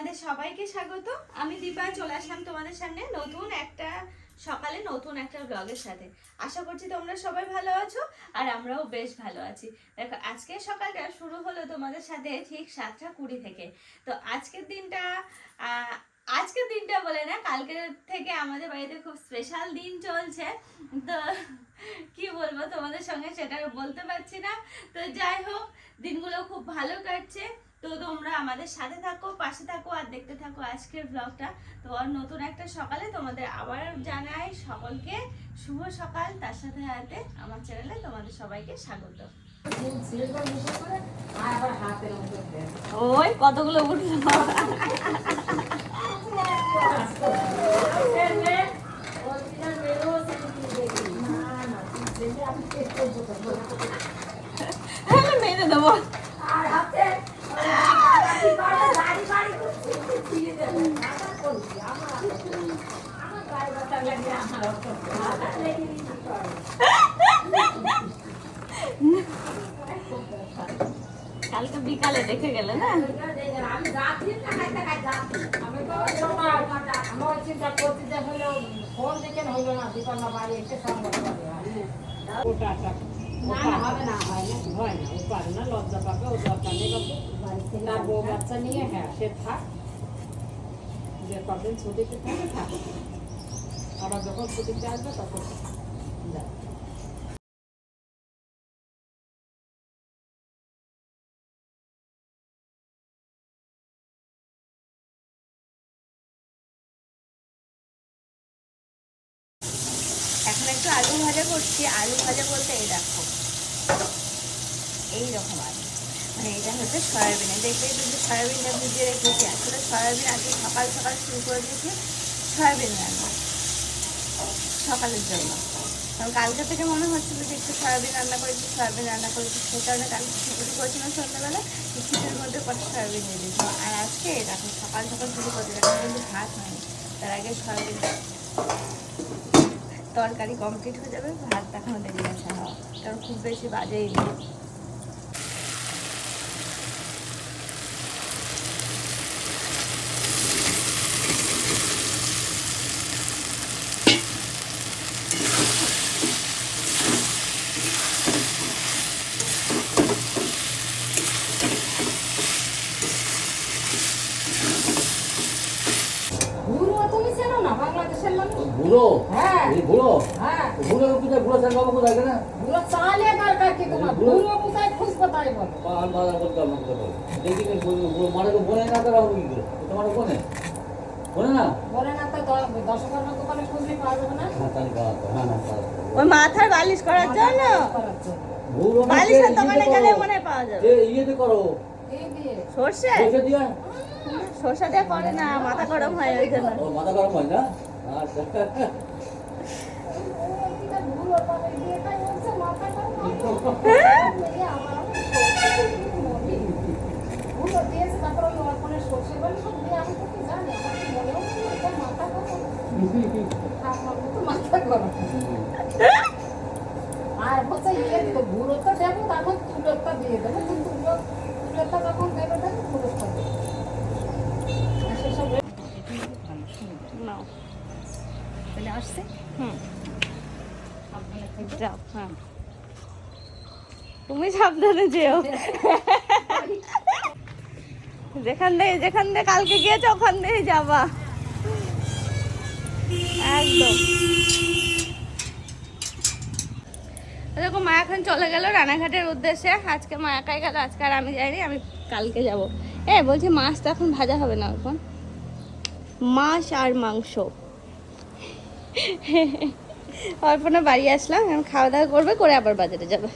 তোমাদের সবাইকে স্বাগত। আমি দীপা, চলে আসলাম তোমাদের সামনে নতুন একটা, সকালে নতুন একটা ব্লগের সাথে। আশা করছি তোমরা সবাই ভালো আছো আর আমরাও বেশ ভালো আছি। দেখো আজকের সকালটা শুরু হলো তোমাদের সাথে ঠিক সাতটা কুড়ি থেকে। তো আজকের দিনটা আজকের দিনটা বলে না কালকে থেকে আমাদের বাড়িতে খুব স্পেশাল দিন চলছে। তো কি বলব তোমাদের সঙ্গে সেটা বলতে পারছি না। তো যাই হোক, দিনগুলো খুব ভালো কাটছে। তো তোমরা আমাদের সাথে থাকো পাশে থাকো আর দেখতে থাকো আজকের ব্লগটা তো আর নতুন একটা সকালে তোমাদের আবার জানাই সকলকে শুভ সকাল। তার সাথে সাথে আমার চ্যানেলে তোমাদের সবাইকে স্বাগত। ওই কতগুলো হ্যাঁ, দেবো। কালকে বিকালে দেখে গেলে না তার বউ বাচ্চা নিয়ে হ্যাঁ সে থাক যে কদিন ছুটিতে থাকে, থাক। আবার যখন ছুটিতে আসবে, তখন এখন একটু আলু ভাজা করছি। আলু ভাজা বলতে এই দেখো। এই রকম আলু। মানে এটা হচ্ছে সয়াবিনে। দেখলেই কিন্তু সয়াবিনটা ভিজিয়ে রেখেছি। আসলে সয়াবিন আজকে সকাল সকাল শুরু করে দিয়েছি সয়াবিন রান্না। সকালের জন্য। কারণ কালকে থেকে মনে হচ্ছিল যে একটু সয়াবিন রান্না করেছি সয়াবিন রান্না করেছি সেই কারণে কালকে খিচুড়ি করেছিলাম সন্ধ্যাবেলা খিচুড়ির মধ্যে কটা সয়াবিন দিয়ে দিয়েছিলাম আর আজকে দেখো, সকাল সকাল শুরু করে দিলাম কিন্তু ভাত হয়নি। তার আগে সয়াবিন তরকারি কমপ্লিট হয়ে যাবে। ভাত এখনও দেরি আছে হওয়া কারণ খুব বেশি বাজেই নেই বুড়ো তুমি চেনো না বাংলাদেশের লোক বুড়ো হ্যাঁ এই বুড়ো হ্যাঁ বুড়ো কোথায় বুড়ো চাল বাবু কোথায় না বুড়ো চালে দরকার কি তোমার বুড়ো বাজার করতে আমাকে বলো দেখি মানে তো বনে না তারা কি করে? তোমার না? বলে না তো পাওয়া যাবে না? হ্যাঁ তাহলে হ্যাঁ হ্যাঁ ওই মাথার বালিশ করার জন্য? করার জন্য। বুড়ো না বালিশের সে দোকানে গেলে মনে পাওয়া যাবে। সে ইয়েতে করো? এই সর্ষে? দিয়া? সর্ষে দিয়ে করে না মাথা গরম হয় ওই জন্য। ও মাথা গরম হয় না? আচ্ছা। মাথা গরম হয়। এই আমার আমি বুড়ো দিয়েছে তারপর ওই অর্পণের সর্ষে বলে সব দিয়ে আমি তো কি জানি আমার কি মনেও নেই ওটা মাথা গরম আমার তো মাথা গরম হ্যাঁ। তুমি সাবধানে যেও। যেখান থেকে যেখান থেকে কালকে গিয়েছো ওখান থেকে যাবা। একদম দেখো মা এখন চলে গেল রানাঘাটের উদ্দেশ্যে। আজকে মা একাই গেল আজকে আর আমি যাইনি আমি কালকে যাব। এ বলছি মাছ তো এখন ভাজা হবে না এখন? মাছ আর মাংস। অল্পনা বাড়ি আসলাম এখন খাওয়া দাওয়া করবে করে আবার বাজারে যাবে।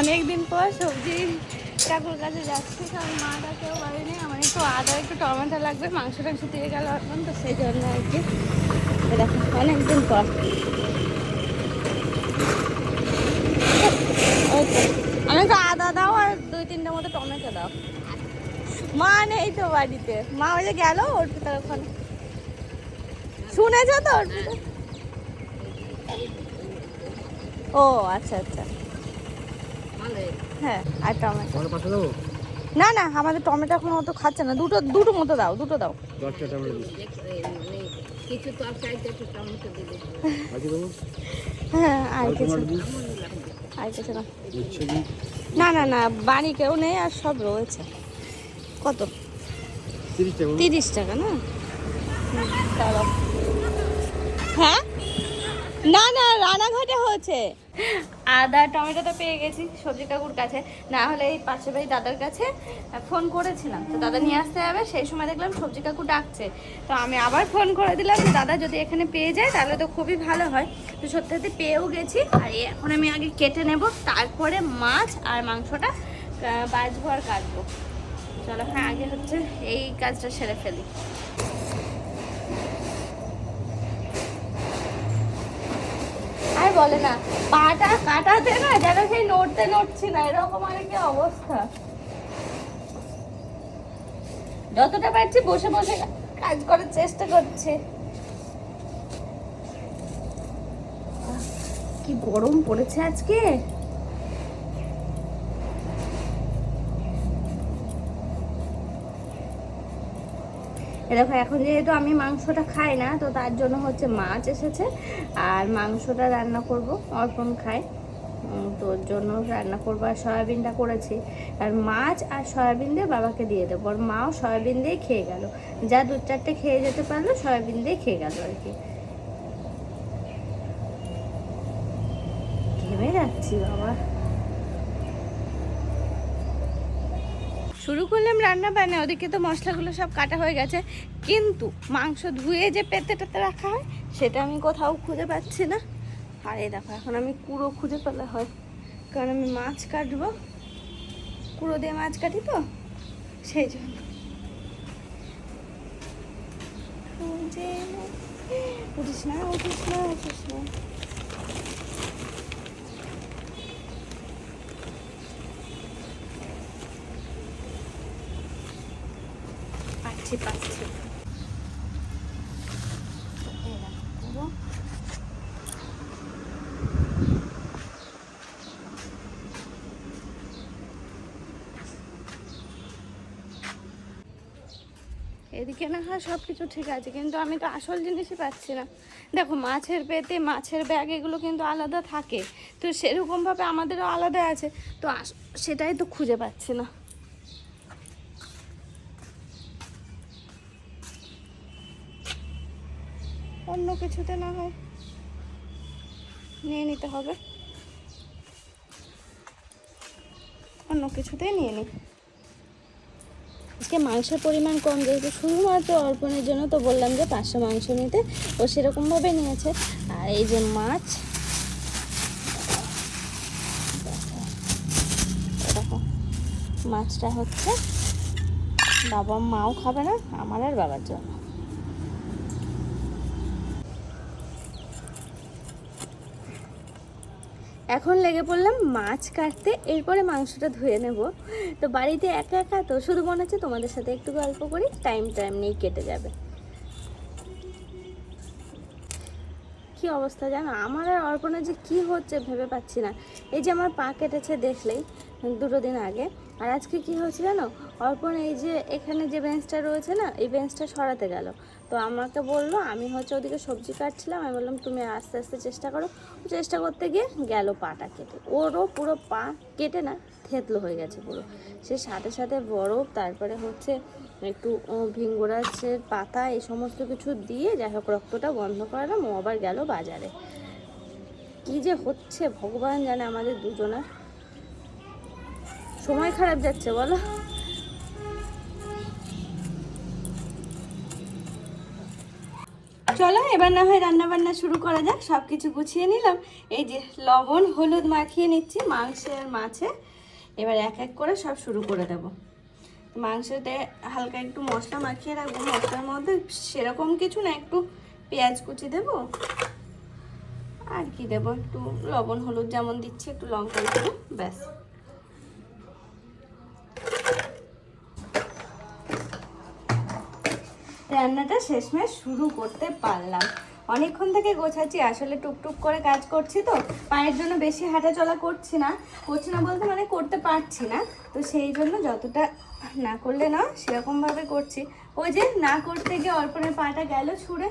অনেক দিন পর সবজি কাকুর কাছে যাচ্ছি, কারণ মাটা কেউ বাড়ি আমার একটু আদা, একটু টমেটো লাগবে মাংস টাংস দিয়ে গেল এখন, তো সেই জন্য আর কি। দেখো, অনেকদিন পর। ওই তো, আমি তো আদা দাও আর দুই তিনটে মতো টমেটো দাও। মা নেই তো বাড়িতে। মা ওই যে গেল অর্পিতার ওখানে। শুনেছ তো অর্পিতা? ও আচ্ছা আচ্ছা। হ্যাঁ আর টমেটো। না না আমাদের টমেটো এখন অত খাচ্ছে না। দুটো দুটো মতো দাও দুটো দাও। কিছু তরকারিতে একটু টমেটো হ্যাঁ আর কিছু আর কিছু না। না না না বাড়ি কেউ নেই আর সব রয়েছে। কত? তিরিশ টাকা। না? হ্যাঁ? না না, রানাঘাটে হচ্ছে আদা, টমেটো তো পেয়ে গেছি, সবজি কাকুর কাছে। না হলে এই পাশে বাড়ি দাদার কাছে ফোন করেছিলাম। তো দাদা নিয়ে আসতে হবে সেই সময় দেখলাম সবজি কাকু ডাকছে। তো আমি আবার ফোন করে দিলাম যে, দাদা, যদি এখানে পেয়ে যায়, তাহলে তো খুবই ভালো হয়। তো সত্যি সত্যি পেয়েও গেছি। আর এখন আমি আগে কেটে নেব, তারপরে মাছ আর মাংসটা বাছবো আর কাটবো। চলো হ্যাঁ আগে হচ্ছে এই কাজটা সেরে ফেলি। বলে না, পাটা কাটাতে না যেন সেই নড়তে নড়ছি না, এরকম আর কি অবস্থা। যতটা পারছি বসে বসে কাজ করার চেষ্টা করছে। কি গরম পড়েছে আজকে? দেখো এখন যেহেতু আমি মাংসটা খাই না তো তার জন্য হচ্ছে মাছ এসেছে। আর মাংসটা রান্না করব অর্পণ খাই উম, তো ওর জন্য রান্না করব আর সয়াবিনটা করেছি। আর মাছ আর সয়াবিন দিয়ে বাবাকে দিয়ে দেবো। আর মাও সয়াবিন দিয়ে খেয়ে গেল। যা দু চারটে খেয়ে যেতে পারল সয়াবিন দিয়ে খেয়ে গেল আর কি। ঘেমে যাচ্ছি বাবা। শুরু করলাম রান্না বান্না, ওদিকে তো মশলাগুলো সব কাটা হয়ে গেছে। কিন্তু মাংস ধুয়ে যে পেতে টেতে রাখা হয়, সেটা আমি কোথাও খুঁজে পাচ্ছি না। আর এই দেখো, এখন আমি কুড়ো খুঁজে পেলে হয়। কারণ আমি মাছ কাটবো। কুড়ো দিয়ে মাছ কাটি তো, সেই জন্য। উঠিস না উঠিস না উঠিস না। পাচ্ছি পাচ্ছি এদিকে না হয় সব কিছু ঠিক আছে, কিন্তু আমি তো আসল জিনিসই পাচ্ছি না। দেখো, মাছের পেতে মাছের ব্যাগ এগুলো কিন্তু আলাদা থাকে, তো সেরকমভাবে আমাদেরও আলাদা আছে, তো সেটাই তো খুঁজে পাচ্ছি না। অন্য কিছুতে না হয়। নিয়ে নিতে হবে। অন্য কিছুতেই নিয়ে নিই আজকে মাংসের পরিমাণ কম, যেহেতু শুধুমাত্র অর্পণের জন্য, তো বললাম যে পাঁচশো মাংস নিতে। ও সেরকমভাবে নিয়েছে। আর এই যে মাছ মাছটা হচ্ছে বাবা মাও খাবে না, আমার আর বাবার জন্য। এখন লেগে পড়লাম মাছ কাটতে, এরপরে মাংসটা ধুয়ে নেব। তো বাড়িতে একা একা, তো শুধু মনে হচ্ছে তোমাদের সাথে একটু গল্প করি, টাইম টাইম নিয়ে কেটে যাবে। কি অবস্থা জানো? আমার আর অর্পণা যে কী হচ্ছে ভেবে পাচ্ছি না। এই যে আমার পা কেটেছে দেখলেই, দুটো দিন আগে। আর আজকে কি হয়েছে জানো? অর্পণ এই যে এখানে যে বেঞ্চটা রয়েছে না এই বেঞ্চটা সরাতে গেল। তো আমাকে বলল আমি হচ্ছে ওদিকে সবজি কাটছিলাম আমি বললাম তুমি আস্তে আস্তে চেষ্টা করো। চেষ্টা করতে গিয়ে গেল পাটা কেটে। ওরও পুরো পা কেটে না থেতলো হয়ে গেছে পুরো। সে সাথে সাথে বরফ তারপরে হচ্ছে একটু আহ, পাতা এই সমস্ত কিছু দিয়ে যাই হোক রক্তটা বন্ধ করালাম। ও আবার গেল বাজারে। কি যে হচ্ছে ভগবান জানে আমাদের দুজনের। সময় খারাপ যাচ্ছে, বলো। চলো, এবার না হয় রান্না বান্না শুরু করা যাক সব কিছু গুছিয়ে নিলাম। এই যে লবণ, হলুদ মাখিয়ে নিচ্ছি, মাংসে আর মাছে। এবার এক এক করে সব শুরু করে দেব। মাংসতে হালকা একটু মশলা মাখিয়ে রাখব, মশলার মধ্যে সেরকম কিছু না, একটু পেঁয়াজ কুচি দেবো। আর কি দেবো, একটু লবণ, হলুদ যেমন দিচ্ছি, একটু লঙ্কা দেবো, ব্যাস। রান্নাটা শেষমেশ শুরু করতে পারলাম। অনেকক্ষণ থেকে গোছাচ্ছি, আসলে টুকটুক করে কাজ করছি তো, পায়ের জন্য বেশি হাঁটা চলা করছি না করছি না বলতে মানে করতে পারছি না, তো সেই জন্য যতটা না করলে না সেরকমভাবে করছি। ওই যে না করতে গিয়ে অর্পণের পাটা গেল ছুঁড়ে,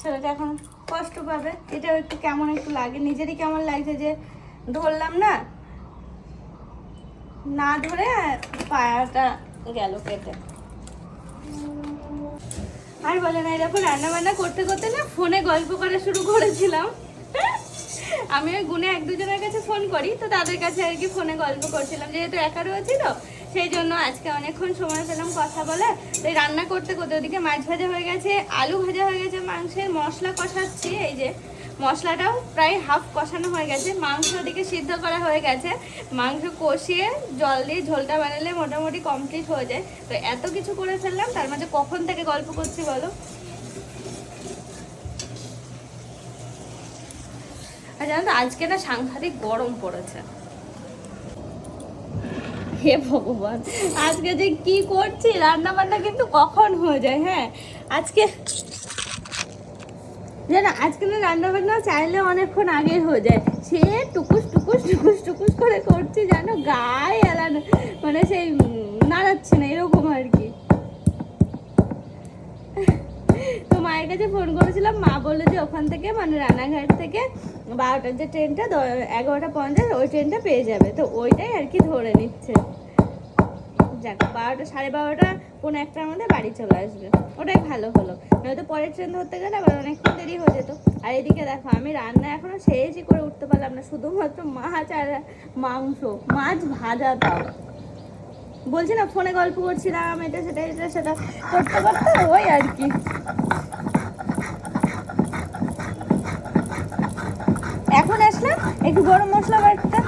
ছেলেটা এখন কষ্ট পাবে। এটাও একটু কেমন একটু লাগে, নিজেরই কেমন লাগছে যে ধরলাম না না ধরে পায়াটা গেল কেটে। আর বলে না এরকম রান্না বান্না করতে করতে না ফোনে গল্প করা শুরু করেছিলাম। আমি ওই গুনে এক দুজনের কাছে ফোন করি, তো তাদের কাছে আর কি ফোনে গল্প করছিলাম, যেহেতু একা রয়েছি তো, সেই জন্য আজকে অনেকক্ষণ সময় পেলাম কথা বলে। তাই রান্না করতে করতে ওদিকে মাছ ভাজা হয়ে গেছে, আলু ভাজা হয়ে গেছে, মাংসের মশলা কষাচ্ছি, এই যে মশলাটাও প্রায় হাফ কষানো হয়ে গেছে মাংস ওদিকে সিদ্ধ করা হয়ে গেছে। মাংস কষিয়ে জল দিয়ে ঝোলটা বানালে মোটামুটি কমপ্লিট হয়ে যায়। তো এত কিছু করে ফেললাম, তার মাঝে কখন থেকে গল্প করছি বলো? আর জানো তো, আজকে না সাংঘাতিক গরম পড়েছে। হে ভগবান, আজকে যে কি করছি রান্না বান্না কিন্তু কখন হয়ে যায় হ্যাঁ? আজকে জানো আজকে না রান্না বান্না চাইলে অনেকক্ষণ আগে হয়ে যায়। সে টুকুস টুকুস টুকুস টুকুস করে করছে জানো গায়ে এলানো মানে সেই নাড়াচ্ছে না, এরকম আর কি। তো মায়ের কাছে ফোন করেছিলাম, মা বলল যে ওখান থেকে মানে রানাঘাট থেকে বারোটার যে ট্রেনটা এগারোটা পঞ্চাশ, ওই ট্রেনটা পেয়ে যাবে। তো ওইটাই আর কি ধরে নিচ্ছে। যাক, বারোটা, সাড়ে বারোটা কোনো একটার মধ্যে বাড়ি চলে আসবে। ওটাই ভালো হলো। নয়তো পরের ট্রেন ধরতে গেলে আবার অনেকক্ষণ দেরি হয়ে যেত। আর এদিকে দেখো, আমি রান্না এখনও শেষই করে উঠতে পারলাম না, শুধুমাত্র মাছ আর মাংস, মাছ ভাজা তাও। বলছি না, ফোনে গল্প করছিলাম, এটা সেটা এটা সেটা, করতে করতে ওই আর কি। এখন আসলাম, একটু গরম মশলা বাটতে